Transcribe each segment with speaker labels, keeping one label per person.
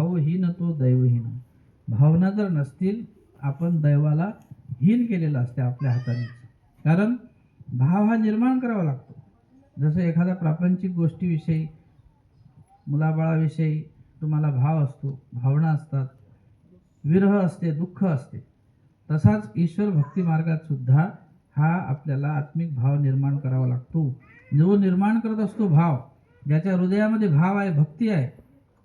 Speaker 1: भावहीन तो दैवहीन. भावना जर नसतील आपण दैवाला हीन केलेलं असते आपल्या हाताने. कारण भाव हा निर्माण करावा लागतो. जसं एखाद्या प्रापंचिक गोष्टीविषयी मुलाबाळाविषयी तुम्हाला भाव असतो भावना असतात विरह असते दुःख असते तसाच ईश्वर भक्ती मार्गात सुद्धा हा आपल्याला आत्मिक भाव निर्माण करावा लागतो. जो निर्माण करत असतो भाव ज्याच्या हृदयामध्ये भाव आहे भक्ती आहे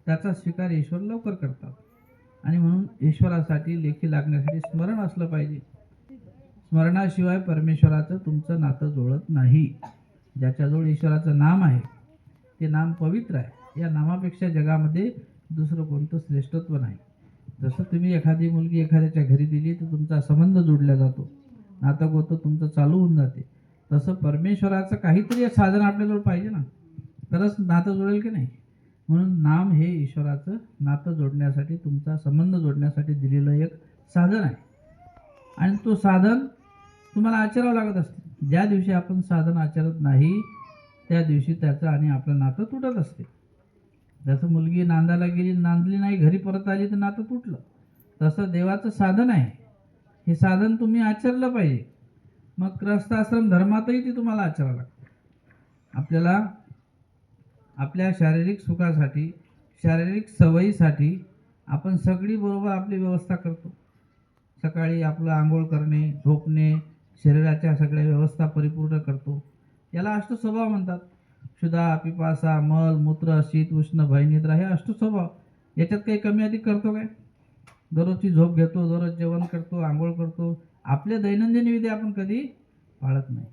Speaker 1: त्याचा स्वीकार ईश्वर लवकर करतात. आणि म्हणून ईश्वरासाठी लेखी लागण्यासाठी स्मरण असलं पाहिजे. स्मरणाशिवाय परमेश्वराचं तुमचं नातं जुळत नाही. ज्याच्याजवळ ईश्वराचं नाम आहे ते नाम पवित्र आहे. या नामापेक्षा जगामध्ये दुसरं कोणतं श्रेष्ठत्व नाही. जसं तुम्ही एखादी मुलगी एखाद्याच्या घरी दिली तर तुमचा संबंध जोडला जातो. नातं गोतं तुमचं चालू होऊन जाते. तसं परमेश्वराचं काहीतरी साधन आपल्याजवळ पाहिजे ना. तरच नातं जुळेल की नाही? म्हणून नाम हे ईश्वराचं नातं जोडण्यासाठी तुमचा संबंध जोडण्यासाठी दिलेलं एक साधन आहे. आणि तो साधन तुम्हाला आचरावं लागत असते. ज्या दिवशी आपण साधन आचरत नाही त्या दिवशी त्याचं आणि आपलं नातं तुटत असते. जसं मुलगी नांदायला गेली नांदली नाही घरी परत आली तर नातं तुटलं. तसं देवाचं साधन आहे. हे साधन तुम्ही आचरलं पाहिजे. मग क्रस्ताश्रम धर्मातही ते तुम्हाला आचरावं लागतं. आपल्याला आपल्या शारीरिक सुखासाठी शारीरिक सवयीसाठी आपण सगळी बरोबर आपली व्यवस्था करतो. सकाळी आपलं आंघोळ करणे झोपणे शरीराच्या सगळ्या व्यवस्था परिपूर्ण करतो. याला अष्टस्वभाव म्हणतात. क्षुधा पिपासा मल मूत्र शीत उष्ण भयनिद्रा हे अष्टस्वभाव. याच्यात काही कमी अधिक करतो काय? दररोजची झोप घेतो दररोज जेवण करतो आंघोळ करतो. आपले दैनंदिन विधी आपण कधी पाळत नाही.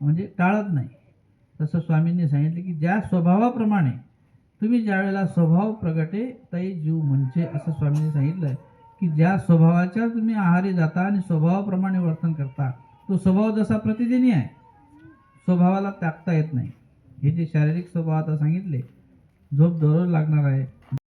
Speaker 1: म्हणजे टाळत नाही. तसं स्वामींनी सांगितलं की ज्या स्वभावाप्रमाणे तुम्ही ज्यावेळेला स्वभाव प्रगटे तई जीव म्हणजे असं स्वामींनी सांगितलं की ज्या स्वभावाच्या तुम्ही आहारी जाता आणि स्वभावाप्रमाणे वर्तन करता तो स्वभाव जसा प्रतिदिनी आहे स्वभावाला त्यागता येत नाही. हे जे शारीरिक स्वभाव आता सांगितले झोप दररोज लागणार आहे.